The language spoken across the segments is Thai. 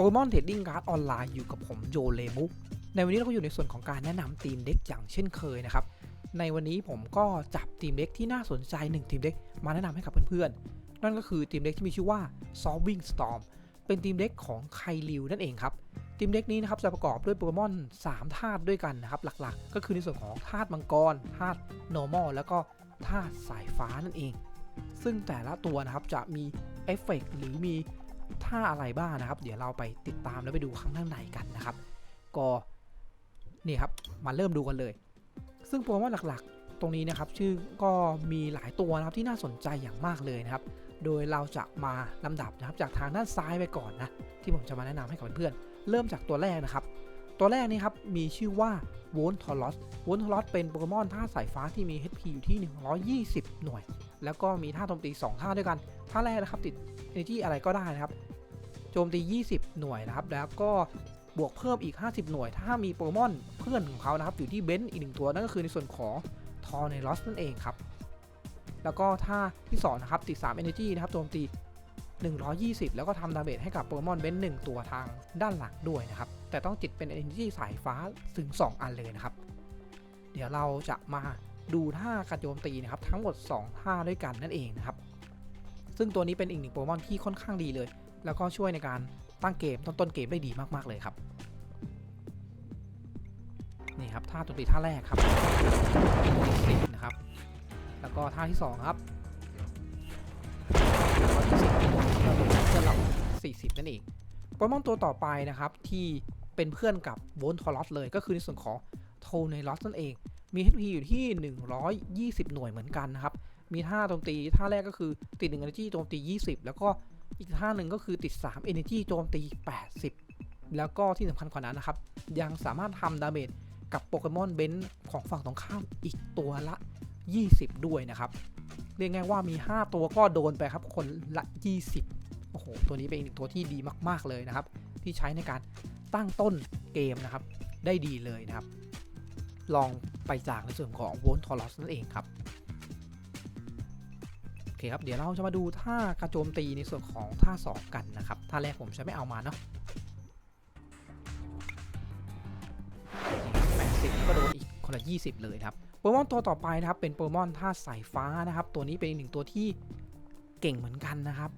โปเกมอนเทรดดิ้งการ์ดออนไลน์อยู่กับผมโยเลมุกในวันนี้เราก็อยู่ในส่วนของการแนะนำทีมเด็กอย่างเช่นเคยนะครับ ในวันนี้ผมก็จับทีมเด็กที่น่าสนใจ 1 ทีมเด็กมาแนะนำให้กับเพื่อนๆ นั่นก็คือทีมเด็กที่มีชื่อว่า Solving Storm เป็นทีมเด็กของไคลิวนั่นเองครับ ทีมเด็กนี้นะครับจะประกอบด้วยโปเกมอน 3 ธาตุด้วยกันนะครับหลักๆ ก็คือในส่วนของธาตุมังกรธาตุ normal แล้วก็ธาตุสายฟ้านั่นเอง ซึ่งแต่ละตัวนะครับจะมีเอฟเฟกต์หรือมี ท่าอะไรบ้างนะครับ เดี๋ยวเราไปติดตามแล้วไปดูข้างในกันนะครับ ก็นี่ครับมาเริ่มดูกันเลย ซึ่งโปเกมอนหลักๆ ตรงนี้นะครับ ชื่อก็มีหลายตัวนะครับที่น่าสนใจอย่างมากเลยนะครับ โดยเราจะมาลำดับนะครับจากทางด้านซ้ายไปก่อนนะ ที่ผมจะมาแนะนำให้กับเพื่อนๆเริ่มจากตัวแรกนะครับ ตัวแรกนี้ครับมีชื่อว่าโวนทอลอสโวนทอลอสเป็นโปเกมอนท่าสายฟ้าที่มี HP อยู่ที่ 120 หน่วย แล้วก็มีท่าโจมตี 2 ท่าด้วยกัน ท่าแรกนะครับติด Energy อะไรก็ได้นะครับ โจมตี 20 หน่วยนะครับ แล้วก็บวกเพิ่มอีก 50 หน่วย ถ้ามีโปเกมอนเพื่อนของเขานะครับ อยู่ที่เบนซ์อีกหนึ่งตัวนั่นก็คือในส่วนของทอร์เนลอสนั่นเองครับ แล้วก็ท่าที่2นะครับติด3 Energy นะครับโจมตี 120 แล้วก็ทำดาเมจให้กับโปเกมอนเบนซ์หนึ่งตัวทางด้านหลังด้วยนะครับ แต่ต้องติดเป็น Energy สายฟ้าถึง 2 อันเลยนะครับ เดี๋ยวเราจะมา ดูท่าการโจมตีนะครับทั้งหมด 2 ท่าด้วยกันนั่นเองนะครับซึ่งตัวนี้เป็นอีกหนึ่งโปเกมอนที่ค่อนข้างดีเลย แล้วก็ช่วยในการตั้งเกมต้นต้นเกมได้ดีมากๆเลยครับนี่ครับท่าโจมตีท่าแรกครับสินะครับ แล้วก็ท่าที่สองครับแล้วก็ที่สิบเพื่อนเรา40 นั่นเองโปเกมอนตัวต่อไปนะครับที่เป็นเพื่อนกับโวนทอรอสเลยก็คือในส่วนของโทเนลอสนั่นเอง มี HP อยู่ที่ 120 หน่วยเหมือนกันนะครับ มีท่าโจมตีท่าแรกก็คือติด 1 Energy โจมตี 20 แล้วก็อีกท่าหนึ่งก็คือติด 3 Energy โจมตี 80 แล้วก็ที่สำคัญกว่านั้นนะครับ ยังสามารถทำดาเมจกับโปเกมอนเบนซ์ของฝั่งตรงข้ามอีกตัวละ 20 ด้วยนะครับ เรียกง่ายว่ามี 5 ตัวก็โดนไปครับคนละ 20 โอ้โห ตัวนี้เป็นอีกหนึ่งตัวที่ดีมาก ๆ เลยนะครับ ที่ใช้ในการตั้งต้นเกมนะครับ ได้ดีเลยนะครับ ลองไปจากในส่วนของวอนทอร u สนั่นเองครับโอเคครับเดี๋ยวเราจะมาดูท่ากระโจมตีในส่วนของท่า 2 กันนะครับท่าแรกผมจะไม่เอามาเนาะ80ก็โดนอีกคนละ20 เลยครับโปเกมอนตัวต่อไปนะครับเป็นโปเกมอนท่าสายฟ้านะครับ ตัวนี้เป็นอีกหนึ่งตัวที่เก่งเหมือนกันนะครับ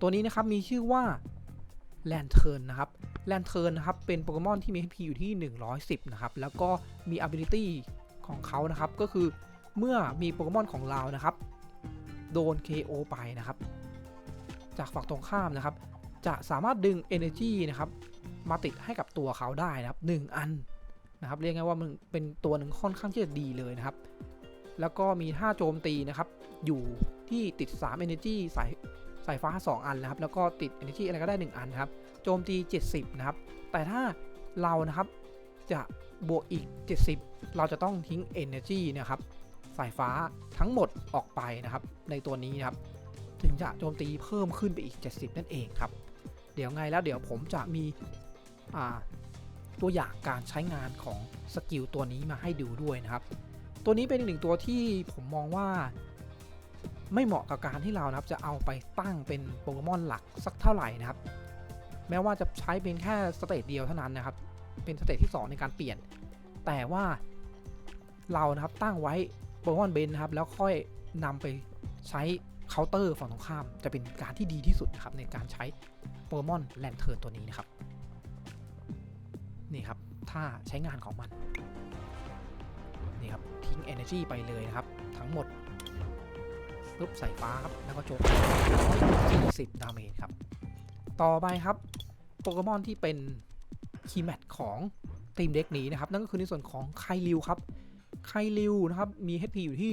ตัวนี้นะครับมีชื่อว่าแลนเทิร์นนะครับ แลนเทิร์นนะครับเป็นโปเกมอนที่มี HP อยู่ที่ 110 นะครับ แล้วก็มี ability ของเขานะครับ ก็คือเมื่อมีโปเกมอนของเรานะครับ โดน KO ไปนะครับ จากฝั่งตรงข้ามนะครับ จะสามารถดึง Energy นะครับ มาติดให้กับตัวเขาได้นะครับ 1 อันนะครับ เรียกง่ายว่ามันเป็นตัวหนึ่งค่อนข้างที่จะดีเลยนะครับ แล้วก็มีท่าโจมตีนะครับ อยู่ที่ติด 3 Energy สายสายฟ้า 2 อันนะครับ แล้วก็ติด Energy อะไรก็ได้ 1 อันนะครับ โจมตี 70 นะครับ แต่ถ้าเรานะครับจะบวกอีก 70 เราจะต้องทิ้ง Energy นะครับ สายฟ้าทั้งหมดออกไปนะครับ ในตัวนี้นะครับ ถึงจะโจมตีเพิ่มขึ้นไปอีก 70 นั่นเองครับ เดี๋ยวไงแล้วเดี๋ยวผมจะมีตัวอย่างการใช้งานของสกิลตัวนี้มาให้ดูด้วยนะครับ ตัวนี้เป็นอีกหนึ่งตัวที่ผมมองว่าไม่เหมาะกับการที่เรานะครับจะเอาไปตั้งเป็นโปเกมอนหลักสักเท่าไหร่นะครับ แม้ว่าจะใช้เป็นแค่สเตจเดียวเท่านั้นนะครับ เป็นสเตจที่ 2 ในการเปลี่ยน แต่ว่าเรานะครับตั้งไว้โปเกมอนเบนนะครับ แล้วค่อยนำไปใช้เคาน์เตอร์ฝั่งตรงข้าม จะเป็นการที่ดีที่สุดนะครับในการใช้โปเกมอนแลนเทิร์นตัวนี้นะครับ นี่ครับถ้าใช้งานของมัน นี่ครับ ทิ้ง Energy ไปเลยนะครับ ทั้งหมดปุ๊บใส่ฟ้าครับ แล้วก็จม140 ดาเมจครับ ต่อไปครับโปเกมอนที่เป็นคีย์แมทของทีมเด็กนี้นะครับ นั่นก็คือในส่วนของไคลิวครับ ไคลิวนะครับ มี HP อยู่ที่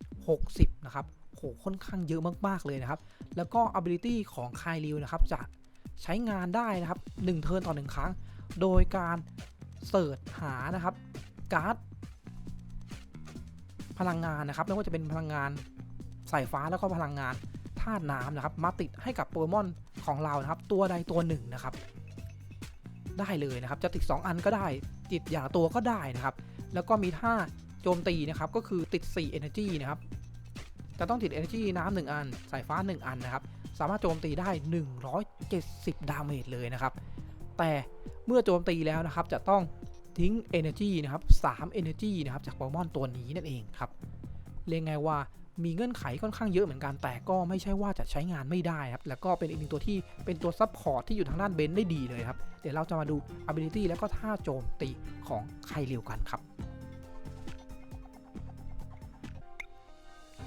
160 นะครับโหค่อนข้างเยอะมาก ๆ เลยนะครับ แล้วก็ ability ของไคลิวนะครับ จะใช้งานได้นะครับ1เทิร์นต่อ 1 ครั้ง โดยการเสิร์ชหานะครับการ์ดพลังงานนะครับ ไม่ว่าจะเป็นพลังงานสายฟ้าแล้วก็พลังงาน ธาตุน้ำนะครับ มาติดให้กับโปเกมอนของเรานะครับ ตัวใดตัวหนึ่งนะครับ ได้เลยนะครับ จะติด 2 อันก็ได้ ติดอย่างตัวก็ได้นะครับ แล้วก็มีท่าโจมตีนะครับ ก็คือติด 4 Energy นะครับ จะต้องติด Energy น้ำ1อัน สายฟ้า 1 อันนะครับ สามารถโจมตีได้270 ดาเมจเลยนะครับ แต่เมื่อโจมตีแล้วนะครับ จะต้องทิ้ง Energy นะครับ3 Energy นะครับ จากโปเกมอนตัวนี้นั่นเองครับ เรียกไงว่า มีเงื่อนไขค่อนข้างเยอะเหมือนกันแต่ก็ไม่ใช่ว่าจะใช้งานไม่ได้ครับแล้วก็เป็นอีกหนึ่งตัวที่เป็นตัวซับพอร์ตที่อยู่ทางด้านเบนได้ดีเลยครับเดี๋ยวเราจะมาดู ability แล้วก็ท่าโจมตีของไคริวกันครับ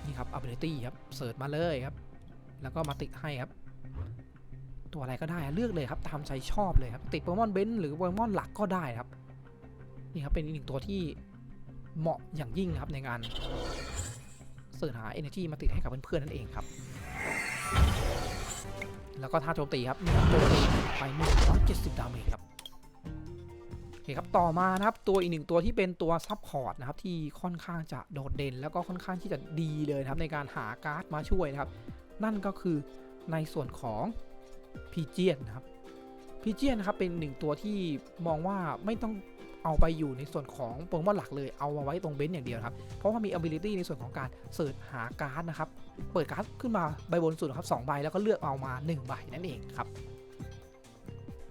นี่ครับ ability ครับเสิร์ชมาเลยครับ แล้วก็มาติดให้ครับ ตัวอะไรก็ได้เลือกเลยครับตามใจชอบเลยครับติดโปเกมอนเบนหรือโปเกมอนหลักก็ได้ครับนี่ครับเป็นอีกหนึ่งตัวที่เหมาะอย่างยิ่งนะครับในการ สิร์ชหา energy มาติดให้กับเพื่อนๆนั่นเองครับ แล้วก็ท่าโจมตีครับนี่ครับโจมตีไป170 ดาเมจครับโอเคครับ ต่อมานะครับตัวอีกหนึ่งตัวที่เป็นตัวซับพอร์ตนะครับที่ค่อนข้างจะโดดเด่น แล้วก็ค่อนข้างที่จะดีเลยนะครับในการหาการ์ดมาช่วยนะครับ นั่นก็คือในส่วนของพีเจียนนะครับพีเจียนนะครับเป็นหนึ่งตัวที่มองว่าไม่ต้อง เอาไปอยู่ในส่วนของโปเกมอนหลักเลยเอามาไว้ตรงเบนซ์อย่างเดียวครับ เพราะว่ามี ability ในส่วนของการเสิร์ชหาการ์ดนะครับ เปิดการ์ดขึ้นมาใบบนสุดครับ2ใบแล้วก็เลือกเอามา1ใบนั่นเองครับ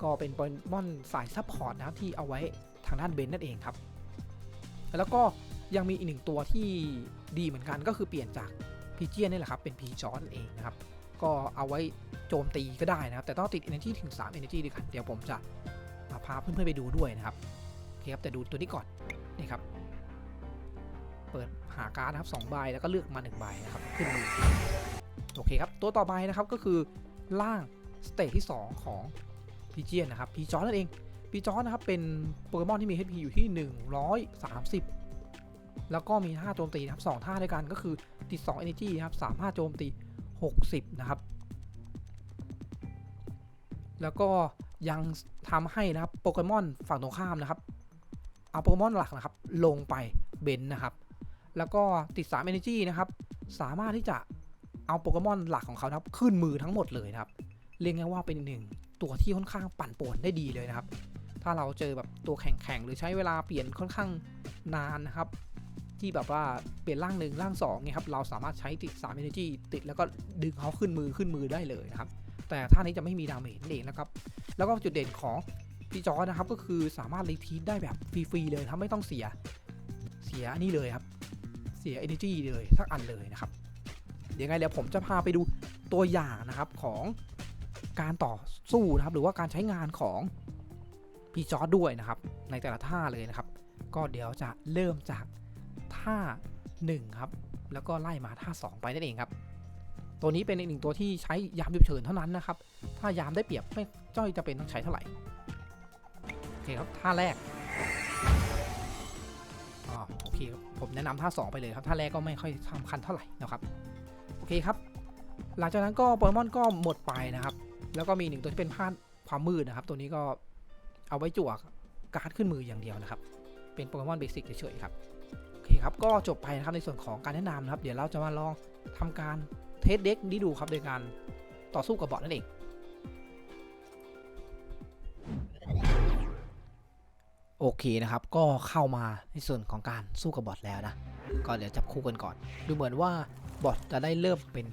ก็เป็นโปเกมอนสายซัพพอร์ตนะครับที่เอาไว้ทางด้านเบนซ์นั่นเองครับ แล้วก็ยังมีอีกหนึ่งตัวที่ดีเหมือนกันก็คือเปลี่ยนจากพีเจียนนี่แหละครับเป็นพีจอนนั่นเองนะครับก็เอาไว้โจมตีก็ได้นะครับ แต่ต้องติด energy ถึง 3 energy ด้วยกัน เดี๋ยวผมจะมาพาเพื่อนๆไปดูด้วยนะครับ โอเคครับแต่ดูตัวนี้ก่อนนี่ครับ เปิดหาการ์ดนะครับ2ใบแล้วก็เลือกมา1ใบนะครับขึ้นมือโอเคครับ ตัวต่อไปนะครับก็คือล่างสเตจที่ 2 ของพีเจียนนะครับพีจอนนั่นเองพีจอนนะครับเป็นโปเกมอนที่มี HP อยู่ที่ 130 แล้วก็มีท่าโจมตีนะครับ2ท่าด้วยกันก็คือติด2 Energy นะครับสามารถโจมตี 60 นะครับ แล้วก็ยังทำให้นะครับโปเกมอนฝั่งตรงข้ามนะครับ เอาโปเกมอนหลักนะครับ ลงไปเบนนะครับ แล้วก็ติด 3 Energy นะครับ สามารถที่จะเอาโปเกมอนหลักของเขาครับขึ้นมือทั้งหมดเลยนะครับ เรียกง่ายว่าเป็นหนึ่งตัวที่ค่อนข้างปั่นป่วนได้ดีเลยนะครับ ถ้าเราเจอแบบตัวแข็งๆหรือใช้เวลาเปลี่ยนค่อนข้างนานนะครับ ที่แบบว่าเปลี่ยนร่างหนึ่งร่าง2เนี่ยครับเราสามารถใช้ติด3 Energy ติดแล้วก็ดึงเขาขึ้นมือขึ้นมือได้เลยนะครับ แต่ท่านี้จะไม่มีดาเมจนั่นเองนะครับ แล้วก็จุดเด่นของ พี่จอนะครับก็คือสามารถรีทีทได้แบบฟรีๆเลยครับไม่ต้องเสียเสียอันนี้เลยครับ เสีย energy เลยสักอันเลยนะครับเดี๋ยวไงเดี๋ยวผมจะพาไปดูตัวอย่างนะครับของการต่อสู้นะครับ หรือว่าการใช้งานของพี่จอด้วยนะครับ ในแต่ละท่าเลยนะครับ ก็เดี๋ยวจะเริ่มจากท่า1ครับแล้วก็ไล่มาท่า 2 ไปนั่นเองครับ ตัวนี้เป็นอีกหนึ่งตัวที่ใช้ยามฉุกเฉินเท่านั้นนะครับ ถ้ายามได้เปรียบไม่จ้อยจะเป็นต้องใช้เท่าไหร่ เคครับท่าแรกอ๋อโอเคครับผมแนะนำท่า 2 ไปเลยครับท่าแรกก็ไม่ค่อยสำคัญเท่าไหร่นะครับโอเคครับ หลังจากนั้นก็โปเกมอนก็หมดไปนะครับ แล้วก็มีหนึ่งตัวที่เป็นพาดความมืดนะครับ ตัวนี้ก็เอาไว้จั่วการ์ดขึ้นมืออย่างเดียวนะครับ เป็นโปเกมอนเบสิกเฉยๆครับโอเคครับก็จบไปนะครับในส่วนของการแนะนำนะครับ เดี๋ยวเราจะมาลองทำการเทสเด็กนี้ดูครับโดยการต่อสู้กับบอทนั่นเอง โอเคนะครับ ก็เข้ามาในส่วนของการสู้กับบอทแล้วนะ ก็เดี๋ยวจับคู่กันก่อน ดูเหมือนว่าบอทจะได้เริ่มเป็น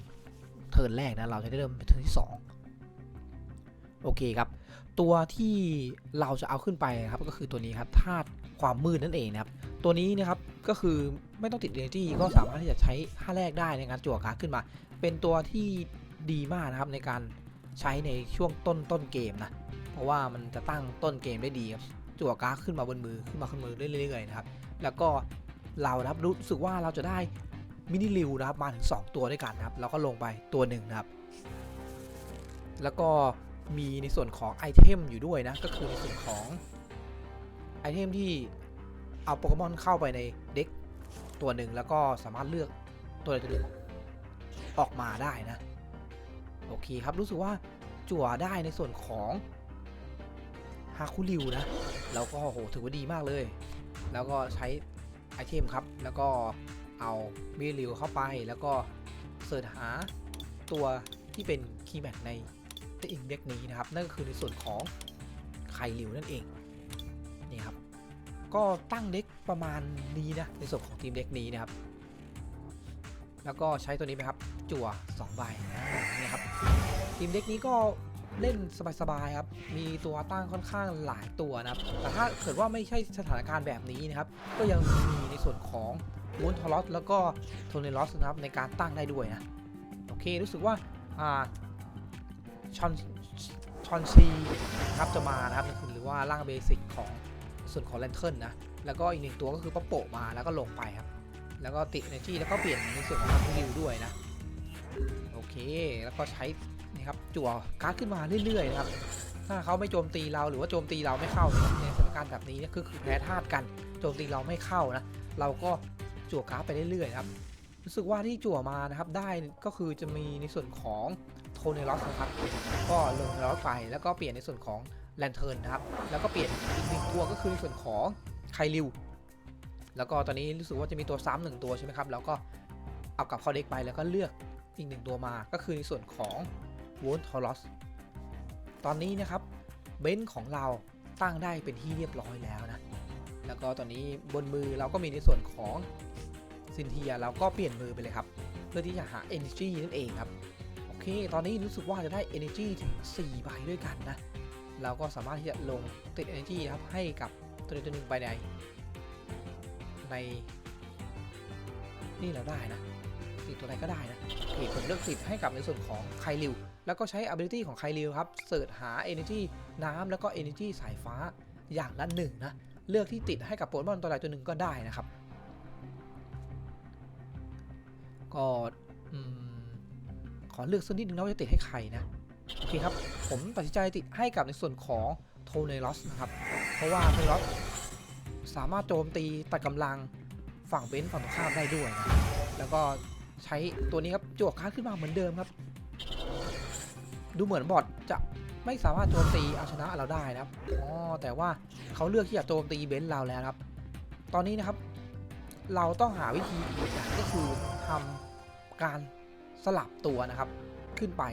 เทิร์นแรกนะ เราจะได้เริ่มเป็นเทิร์นที่ 2 โอเคครับ ตัวที่เราจะเอาขึ้นไปครับก็คือตัวนี้ครับธาตุความมืดนั่นเองนะครับ ตัวนี้นะครับก็คือไม่ต้องติด energy ก็สามารถที่จะใช้ท่าแรกได้ในการจั่วการ์ดขึ้นมา เป็นตัวที่ดีมากนะครับในการใช้ในช่วงต้นต้นเกมนะ เพราะว่ามันจะตั้งต้นเกมได้ดีครับ จั่วการ์ดขึ้นมาบนมือขึ้นมาขึ้นมือเรื่อยๆนะครับ แล้วก็เรานะครับรู้สึกว่าเราจะได้มินิลิวนะครับมาถึง 2 ตัวด้วยกันนะครับแล้วก็ลงไปตัวหนึ่งนะครับ แล้วก็มีในส่วนของไอเทมอยู่ด้วยนะก็คือในส่วนของไอเทมที่เอาโปเกมอนเข้าไปในเด็กตัวหนึ่งแล้วก็สามารถเลือกตัวใดตัวหนึ่งออกมาได้นะ โอเคครับรู้สึกว่าจั่วได้ในส่วนของาคุริวนะ แล้วก็โหถือว่าดีมากเลย แล้วก็ใช้ไอเทมครับ แล้วก็เอามิริวเข้าไป แล้วก็เสิร์ชหาตัวที่เป็นคีย์แมทในอิงเด็กนี้นะครับ นั่นก็คือในส่วนของไคริวนั่นเอง นี่ครับ ก็ตั้งเด็กประมาณนี้นะ ในส่วนของทีมเด็กนี้นะครับ แล้วก็ใช้ตัวนี้ไหมครับ จั่ว2ใบนะนี่ครับ ทีมเด็กนี้ก็ เล่นสบายๆครับ มีตัวตั้งค่อนข้างหลายตัวนะครับ แต่ถ้าเกิดว่าไม่ใช่สถานการณ์แบบนี้นะครับ ก็ยังมีในส่วนของวูนทอรอสแล้วก็โทเนลอสนะครับในการตั้งได้ด้วยนะ โอเค รู้สึกว่าอ่าชอนชอนซีนะครับจะมานะครับหรือว่าร่างเบสิกของส่วนของแลนเทิร์นนะ แล้วก็อีกหนึ่งตัวก็คือปะโปะมาแล้วก็ลงไปครับ แล้วก็ติด energy แล้วก็เปลี่ยนในส่วนของทัริวด้วยนะ โอเค แล้วก็ใช้ นี่ครับจั่วการ์ดขึ้นมาเรื่อยๆนะครับถ้าเขาไม่โจมตีเราหรือว่าโจมตีเราไม่เข้าในสถานการณ์แบบนี้เนี่ยคือแพ้ธาตุกันโจมตีเราไม่เข้านะเราก็จั่วการ์ดไปเรื่อยๆครับรู้สึกว่าที่จั่วมานะครับได้ก็คือจะมีในส่วนของโทเนลอสนะครับก็ลงเนลอสไปแล้วก็เปลี่ยนในส่วนของแลนเทิร์นนะครับแล้วก็เปลี่ยนอีกหนึ่งตัวก็คือในส่วนของไคลิวแล้วก็ตอนนี้รู้สึกว่าจะมีตัวซ้ำหนึ่งตัวใช่ไหมครับแล้วก็เอากลับเข้าเด็กไปแล้วก็เลือกอีกหนึ่งตัวมาก็คือในส่วนของ วอนทอรอสตอนนี้นะครับเบนซ์ของเราตั้งได้เป็นที่เรียบร้อยแล้วนะ แล้วก็ตอนนี้บนมือเราก็มีในส่วนของซินเทียเราก็เปลี่ยนมือไปเลยครับ เพื่อที่จะหา Energy นั่นเองครับ โอเค ตอนนี้รู้สึกว่าจะได้ Energy ถึง4ใบด้วยกันนะ เราก็สามารถที่จะลงติด Energy ครับให้กับตัวใดตัวหนึ่งไปในในนี่เราได้นะติดตัวไหนก็ได้นะโอเคผมเลือกติดให้กับในส่วนของไคลิว แล้วก็ใช้ ability ของไคลิวครับเสิร์ชหา energy น้ำแล้วก็ energy สายฟ้าอย่างละหนึ่งนะ เลือกที่ติดให้กับโปเกมอนตัวใดตัวหนึ่งก็ได้นะครับ ก็ขอเลือกสักนิดนึงนะว่าจะติดให้ใครนะ โอเคครับ ผมตัดสินใจติดให้กับในส่วนของโทเนลอสนะครับ เพราะว่าโทเนลอสสามารถโจมตีตัดกำลังฝั่งเบนซ์ฝั่งตรงข้ามได้ด้วยนะแล้วก็ใช้ตัวนี้ครับจวกค้าขึ้นมาเหมือนเดิมครับ ดูเหมือนบอทจะไม่สามารถโจมตีเอาชนะเราได้นะครับอ๋อแต่ว่าเขาเลือกที่จะโจมตีเบนซ์เราแล้วครับ ตอนนี้นะครับ เราต้องหาวิธีอีกอย่างก็คือทำการสลับตัวนะครับขึ้นไป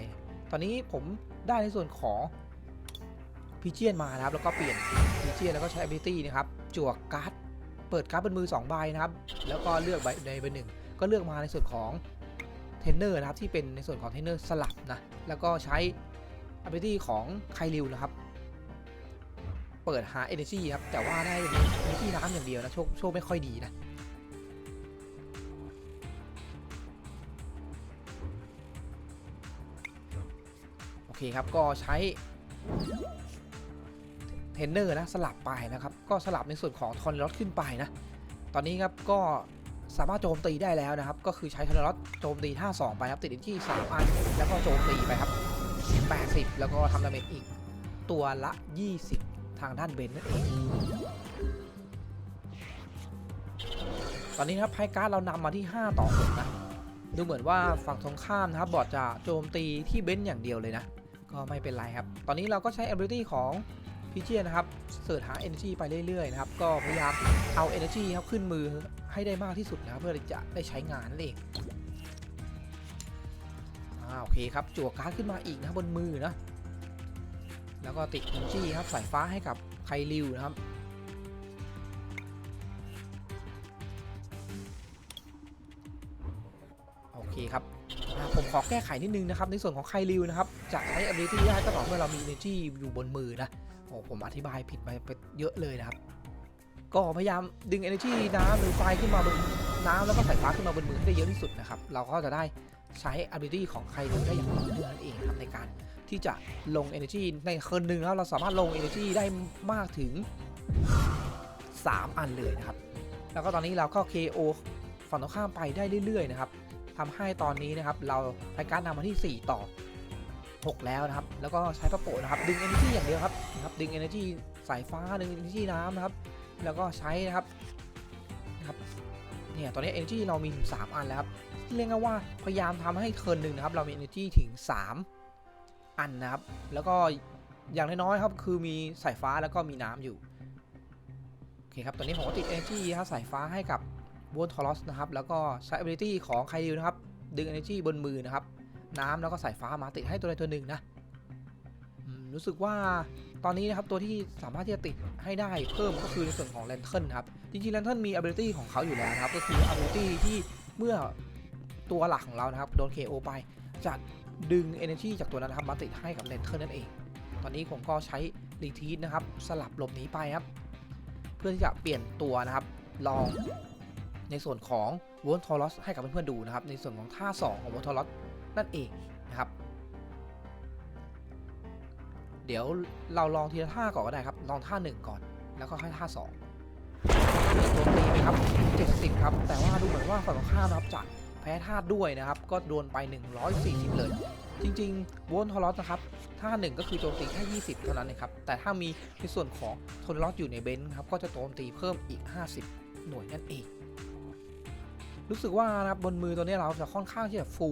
ตอนนี้ผมได้ในส่วนของพิเจียนมานะครับ แล้วก็เปลี่ยนพิเจียนแล้วก็ใช้ ability นะครับจวกการ์ดเปิดการ์ดบนมือ2ใบนะครับ แล้วก็เลือกใบใดใบหนึ่ง ก็เลือกมาในส่วนของ ทนเนอร์นะครับที่เป็นในส่วนของเทนเนอร์สลับนะแล้วก็ใช้ ability ของไคลิวนะครับ เปิดหา energy ครับแต่ว่าได้ energy น้ำอย่างเดียวนะโชคโชคไม่ค่อยดีนะโอเคครับก็ใช้เทนเนอร์นะสลับไปนะครับ ก็สลับในส่วนของทอนลอตขึ้นไปนะ ตอนนี้ครับก็ สามารถโจมตีได้แล้วนะครับ ก็คือใช้ทอนลอตโจมตีท่า2ไปครับ ติดที่3อัน แล้วก็โจมตีไปครับ 80 แล้วก็ทำดาเมจอีก ตัวละ 20 ทางด้านเบนนั่นเอง ตอนนี้นะครับไพ่การ์ดเรานำมาที่ 5 ต่อ6นะดูเหมือนว่าฝั่งตรงข้ามนะครับ บอดจะโจมตีที่เบนซ์อย่างเดียวเลยนะ ก็ไม่เป็นไรครับ ตอนนี้เราก็ใช้ ability ของพิเชียนะครับ เสิร์ชหา energy ไปเรื่อยๆนะครับ ก็พยายามเอา energy ครับขึ้นมือ ให้ได้มากที่สุดนะเพื่อจะได้ใช้งานนั่นเองอ่าโอเคครับจั่วการ์ดขึ้นมาอีกนะบนมือนะแล้วก็ติด energy ครับสายฟ้าให้กับไคลิวนะครับโอเคครับผมขอแก้ไขนิดนึงนะครับในส่วนของไคลิวนะครับจะใช้ ability ได้ก็ต่อเมื่อเรามี energy อยู่บนมือนะโอ้ผมอธิบายผิดไปไปเยอะเลยนะครับ ก็พยายามดึง energy น้ำหรือไฟขึ้นมาบนน้ำแล้วก็สายฟ้าขึ้นมาบนมือให้ได้เยอะที่สุดนะครับ เราก็จะได้ใช้ ability ของไคลิวได้อย่างต่อเนื่องนั่นเองครับในการที่จะลง energy ในคิร์นหนึ่งแล้วเราสามารถลง energy ได้มากถึง 3 อันเลยนะครับ แล้วก็ตอนนี้เราก็ KO ฝั่งตรงข้ามไปได้เรื่อยๆนะครับทำให้ตอนนี้นะครับเราใช้การดนำมาที่ 4 ต่อ 6 แล้วนะครับ แล้วก็ใช้ประโปะนะครับ ดึง energy อย่างเดียวครับนะครับดึง energy สายฟ้าดึง energy น้ำนะครับ แล้วก็ใช้นะครับนะครับเนี่ยตอนนี้ energy เรามีถึง 3 อันแล้วครับเรียกว่าพยายามทำให้เทิร์นหนึ่งนะครับ เรามี energy ถึง 3 อันนะครับ แล้วก็อย่างน้อยๆครับคือมีสายฟ้าแล้วก็มีน้ำอยู่โอเคครับตอนนี้ผมก็ติด energy ครับสายฟ้าให้กับบนทอรอสนะครับแล้วก็ใช้ ability ของไคลิวนะครับ ดึง energy บนมือนะครับ น้ำแล้วก็สายฟ้ามาติดให้ตัวใดตัวหนึ่งนะรู้สึกว่า ตอนนี้นะครับตัวที่สามารถที่จะติดให้ได้เพิ่มก็คือในส่วนของแลนเทิร์นครับ จริงๆแลนเทิร์นมี ability ของเขาอยู่แล้วครับ ก็คือ ability ที่เมื่อตัวหลักของเรานะครับโดน KO ไปจะดึง Energy จากตัวนั้นนะครับมาติดให้กับเลนเทอร์นั่นเอง ตอนนี้ผมก็ใช้รีทีสนะครับสลับหลบหนีไปครับ เพื่อที่จะเปลี่ยนตัวนะครับลองในส่วนของวอนทอร s ให้กับเพื่อนๆดูนะครับในส่วนของท่า 2 ของวอนทอร s นั่นเองนะครับ เดี๋ยวเราลองทีละท่าก่อนก็ได้ครับ ลองท่า1ก่อน แล้วก็ค่อยท่า2โจมตีไปครับ 70 ครับ แต่ว่าดูเหมือนว่าฝั่งตรงข้ามนะครับจะแพ้ท่าด้วยนะครับ ก็โดนไป 140 เลย จริงๆวอนทอร s นะครับ ท่าหนึ่งก็คือโจมตีแค่ 20 เท่านั้นเองครับ แต่ถ้ามีในส่วนของทนลอสอยู่ในเบนซ์ครับ ก็จะโจมตีเพิ่มอีก 50 หน่วยนั่นเองรู้สึกว่านะครับบนมือตัวนี้เราจะค่อนข้างที่จะฟู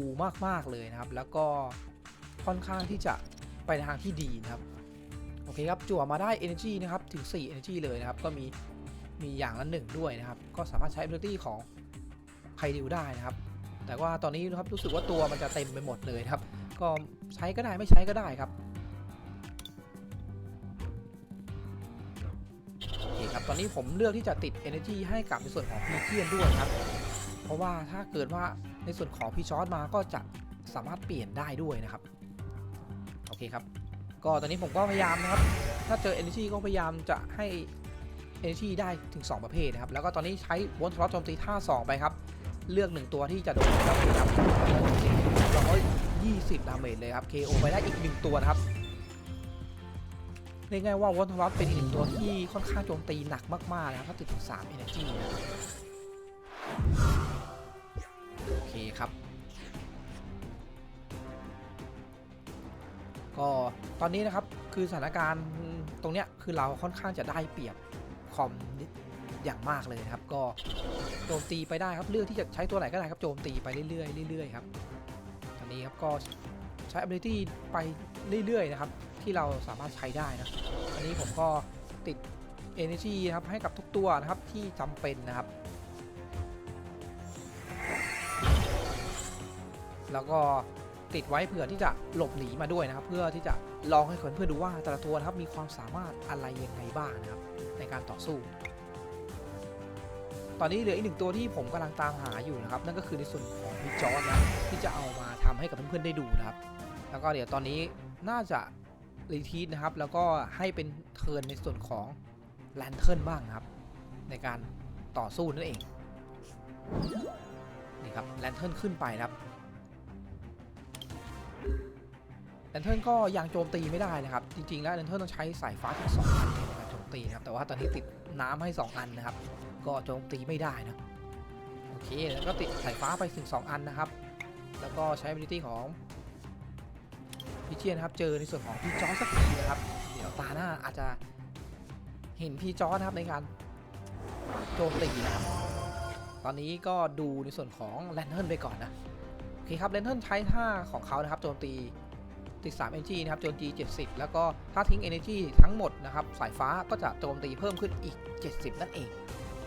มากๆเลยนะครับ แล้วก็ค่อนข้างที่จะ ไปในทางที่ดีนะครับ โอเคครับ จั่วมาได้ Energy นะครับ ถึง 4 Energy เลยนะครับ ก็มี มีอย่างละหนึ่งด้วยนะครับ ก็สามารถใช้ Ability ของไคดิวได้นะครับ แต่ว่าตอนนี้นะครับรู้สึกว่าตัวมันจะเต็มไปหมดเลยครับ ก็ใช้ก็ได้ไม่ใช้ก็ได้ครับโอเคครับ ตอนนี้ผมเลือกที่จะติด Energy ให้กับในส่วนของพีเทียนด้วยครับ เพราะว่าถ้าเกิดว่าในส่วนของพีชอตมาก็จะสามารถเปลี่ยนได้ด้วยนะครับ เคครับ ก็ตอนนี้ผมก็พยายามนะครับ ถ้าเจอ Energy ก็พยายามจะให้ Energy ได้ถึง 2 ประเภทนะครับ แล้วก็ตอนนี้ใช้วนทรอตโจมตีท่า 2 ไปครับ เลือก 1 ตัวที่จะโดนแล้วครับร้อยยี่สิบดาเมจเลยครับ KO ไปได้อีก 1 ตัวนะครับเรียกง่ายว่าวอนทรัสเป็นอีกหนึ่งตัวที่ค่อนข้างโจมตีหนักมากๆนะครับถ้าติดถึง3 Energy นะโอเคครับ ก็ตอนนี้นะครับคือสถานการณ์ตรงเนี้ยคือเราค่อนข้างจะได้เปรียบคอมอย่างมากเลยครับ ก็โจมตีไปได้ครับเลือกที่จะใช้ตัวไหนก็ได้ครับโจมตีไปเรื่อยๆเรื่อยๆครับตอนนี้ครับก็ใช้ ability ไปเรื่อยๆนะครับที่เราสามารถใช้ได้นะอันนี้ผมก็ติด energy นะครับให้กับทุกตัวนะครับที่จำเป็นนะครับแล้วก็ ติดไว้เผื่อที่จะหลบหนีมาด้วยนะครับ เพื่อที่จะลองให้คนเพื่อดูว่าแต่ละตัวนะครับมีความสามารถอะไรยังไงบ้างนะครับ ในการต่อสู้ ตอนนี้เหลืออีกหนึ่งตัวที่ผมกำลังตามหาอยู่นะครับ นั่นก็คือในส่วนของพิจอร์นะที่จะเอามาทำให้กับเพื่อนๆได้ดูนะครับ แล้วก็เดี๋ยวตอนนี้น่าจะรีทีสนะครับ แล้วก็ให้เป็นเทิร์นในส่วนของแลนเทิร์นบ้างครับ ในการต่อสู้นั่นเองนี่ครับแลนเทิร์นขึ้นไปครับ นเทิร์นก็ยังโจมตีไม่ได้นะครับ จริง ๆ แล้วแลนเทิร์นต้องใช้สายฟ้าถึงสองอันในการโจมตีนะครับ แต่ว่าตอนนี้ติดน้ำให้ 2 อันนะครับ ก็โจมตีไม่ได้นะโอเคแล้วก็ติดสายฟ้าไปถึง 2 อันนะครับ แล้วก็ใช้ ability ของพี่เชียนนะครับ เจอในส่วนของพี่จอสักทีนะครับ เดี๋ยวตาหน้าอาจจะเห็นพี่จอร์นะครับในการโจมตีนะครับ ตอนนี้ก็ดูในส่วนของแลนเทิร์นไปก่อนนะ โอเคครับแลนเทิร์นใช้ท่าของเขานะครับโจมตี ติด 3 energy นะครับโจมตี 70 แล้วก็ถ้าทิ้ง energy ทั้งหมดนะครับสายฟ้าก็จะโจมตีเพิ่มขึ้นอีก 70 นั่นเอง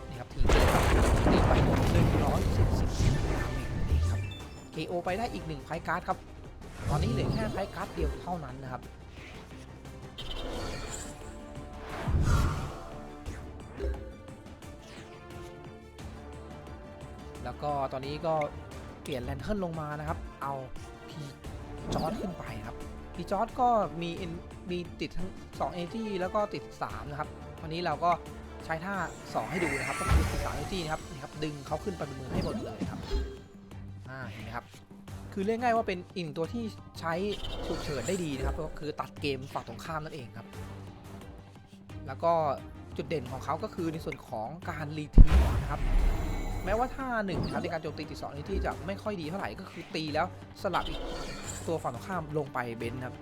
นี่ครับทิ้งไปเลยครับตีไป140ดาเมจนั่นเองครับ KO ไปได้อีก1ไพ่การ์ดครับ ตอนนี้เหลือแค่ไพ่การ์ดเดียวเท่านั้นนะครับแล้วก็ตอนนี้ก็เปลี่ยนแลนเทิร์นลงมานะครับ เอาพีจอร์ดขึ้นไปครับ พีจอร์ดก็มีมีติดทั้ง2 a อจีแล้วก็ติด 3 นะครับ วันนี้เราก็ใช้ท่า 2 ให้ดูนะครับ ก็คือติด3 a อจีนะครับนี่ครับ ดึงเขาขึ้นไปบนมือให้หมดเลยครับอ่าเห็นไหมครับ คือเรียกง่ายว่าเป็นอีกหนึ่งตัวที่ใช้ฉุกเฉินได้ดีนะครับ ก็คือตัดเกมฝั่งตรงข้ามนั่นเองครับ แล้วก็จุดเด่นของเขาก็คือในส่วนของการรีทีนะครับแม้ว่าท่าหนึ่งครับในการโจมตีติดสองนี้ที่จะไม่ค่อยดีเท่าไหร่ก็คือตีแล้วสลับอีก ตัวฝั่งตรงข้ามลงไปเบนซ์ครับ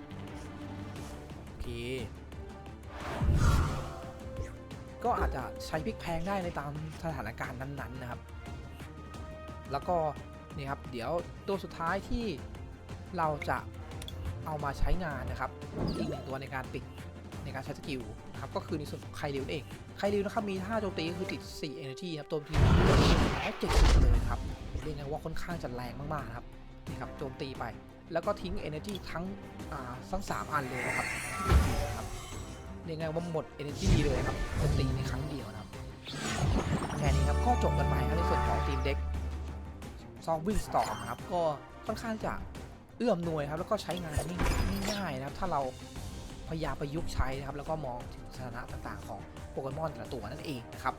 โอเค ก็อาจจะใช้พลิกแพงได้ในตามสถานการณ์นั้นๆนะครับ แล้วก็นี่ครับเดี๋ยวตัวสุดท้ายที่เราจะเอามาใช้งานนะครับอีกหนึ่งตัวในการปิดในการใช้สกิลนะครับก็คือในส่วนของไคลิวเองไคลิวนะครับมีท่าโจมตีก็คือติด 4 energy ครับโจมตีแล้ว70เลยครับเรียกไงว่าค่อนข้างจะแรงมากๆนะครับนี่ครับโจมตีไป แล้วก็ทิ้ง energy ทั้งทั้งสามอันเลยนะครับครับเรียกไงว่าหมด energy เลยครับตีในครั้งเดียวนะครับแค่นี้ครับก็จบกันไปครับในส่วนของทีมเด็กซองวิ่งสตอร์นะครับก็ค่อนข้างจะเอื้อมหน่วยครับแล้วก็ใช้งานง่ายๆนะครับถ้าเราพยายามประยุกต์ใช้นะครับแล้วก็มองถึงสถานะต่างๆ ของโปเกมอนแต่ละตัวนั่นเองนะครับ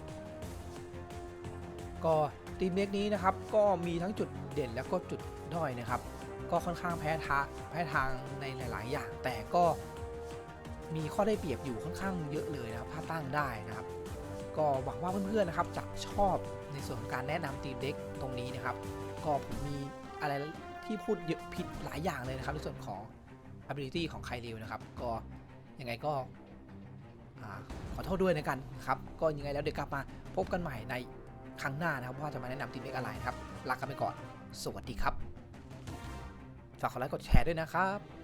ก็ทีมเด็กนี้นะครับก็มีทั้งจุดเด่นแล้วก็จุดด้อยนะครับ ก็ค่อนข้างแพ้ทางแพ้ทางในหลาย ๆ อย่าง แต่ก็มีข้อได้เปรียบอยู่ค่อนข้างเยอะเลยนะครับถ้าตั้งได้นะครับ ก็หวังว่าเพื่อน ๆ นะครับจะชอบในส่วนของการแนะนำทีมเด็กตรงนี้นะครับ ก็ผมมีอะไรที่พูดเยอะผิดหลายอย่างเลยนะครับ ในส่วนของ ability ของไคริวนะครับ ก็ยังไงก็ขอโทษด้วยนะกันครับ ก็ยังไงแล้วเดี๋ยวกลับมาพบกันใหม่ในครั้งหน้านะครับ ว่าจะมาแนะนำทีมเด็กอะไรนะครับลากันไปก่อน สวัสดีครับ ฝากกดไลค์กดแชร์ด้วยนะครับ